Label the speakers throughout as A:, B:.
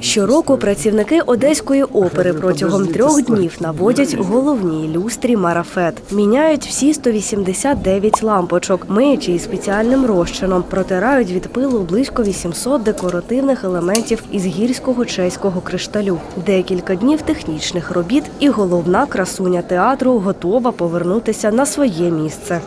A: Щороку працівники одеської опери протягом трьох днів наводять головній люстрі марафет. Міняють всі 189 лампочок, миючи із спеціальним розчином, протирають від пилу близько 800 декоративних елементів із гірського чеського кришталю. Декілька днів технічних робіт, і головна красуня театру готова повернутися на своє місце.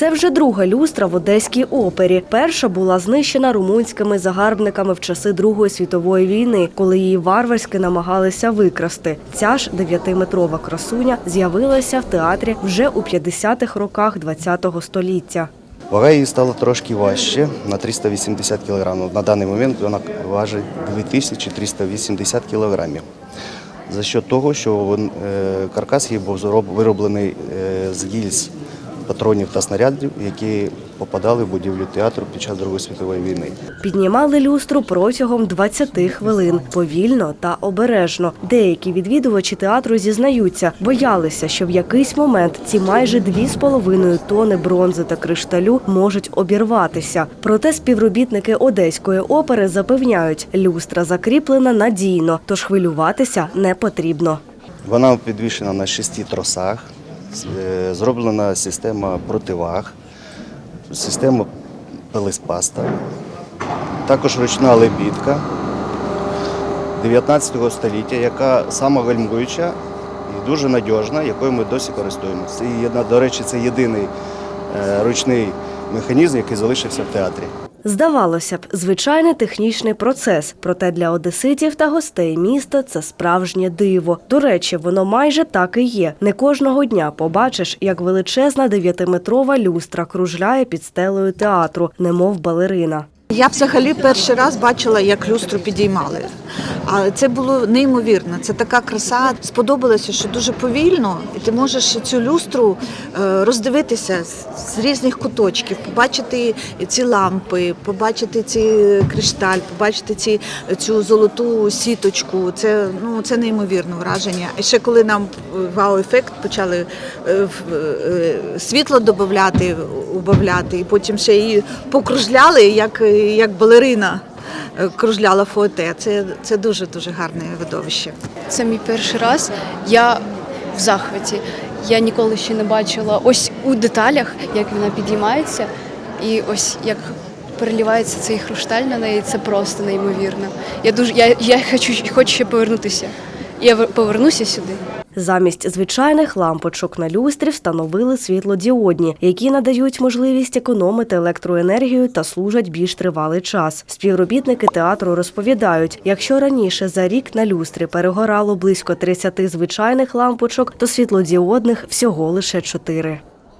A: Це вже друга люстра в одеській опері. Перша була знищена румунськими загарбниками в часи Другої світової війни, коли її варварськи намагалися викрасти. Ця ж дев'ятиметрова красуня з'явилася в театрі вже у 50-х роках ХХ століття.
B: Вага її стала трошки важче на 380 кг. На даний момент вона важить 2380 кг. За що того, що е, каркас її був вироблений е, з гільз патронів та снарядів, які попадали в будівлю театру під час Другої світової війни.
A: Піднімали люстру протягом 20 хвилин, повільно та обережно. Деякі відвідувачі театру зізнаються, боялися, що в якийсь момент ці майже 2,5 тони бронзи та кришталю можуть обірватися. Проте співробітники одеської опери запевняють, люстра закріплена надійно, тож хвилюватися не потрібно.
B: Вона підвішена на шести тросах, зроблена система противаг, система пелеспаста, також ручна лебідка 19 століття, яка сама гальмуюча і дуже надіжна, якою ми досі користуємося. Це до речі, це єдиний е, ручний механізм, який залишився в театрі.
A: Здавалося б, звичайний технічний процес, проте для одеситів та гостей міста це справжнє диво. До речі, воно майже так і є. Не кожного дня побачиш, як величезна дев'ятиметрова люстра кружляє під стелею театру, немов балерина.
C: Я взагалі перший раз бачила, як люстру підіймали. Але це було неймовірно. Це така краса. Сподобалося, що дуже повільно, і ти можеш цю люстру е, роздивитися з- різних куточків, побачити ці лампи, побачити ці кришталь, побачити ці, цю золоту сіточку. Це ну це неймовірне враження. І ще коли нам вау-ефект почали е, е, світло додати, убавляти, і потім ще її покружляли, як, як балерина е, кружляла фуете. Це, це дуже дуже гарне видовище.
D: Це мій перший раз. Я в захваті. Я ніколи ще не бачила ось у деталях, як вона підіймається, і ось як переливається цей хрусталь на неї. Це просто неймовірно. Я дуже я, я хочу, хочу ще повернутися. Я вер- повернуся сюди.
A: Замість звичайних лампочок на люстрі встановили світлодіодні, які надають можливість економити електроенергію та служать більш тривалий час. Співробітники театру розповідають, якщо раніше за рік на люстрі перегорало близько 30 звичайних лампочок, то світлодіодних всього лише 4.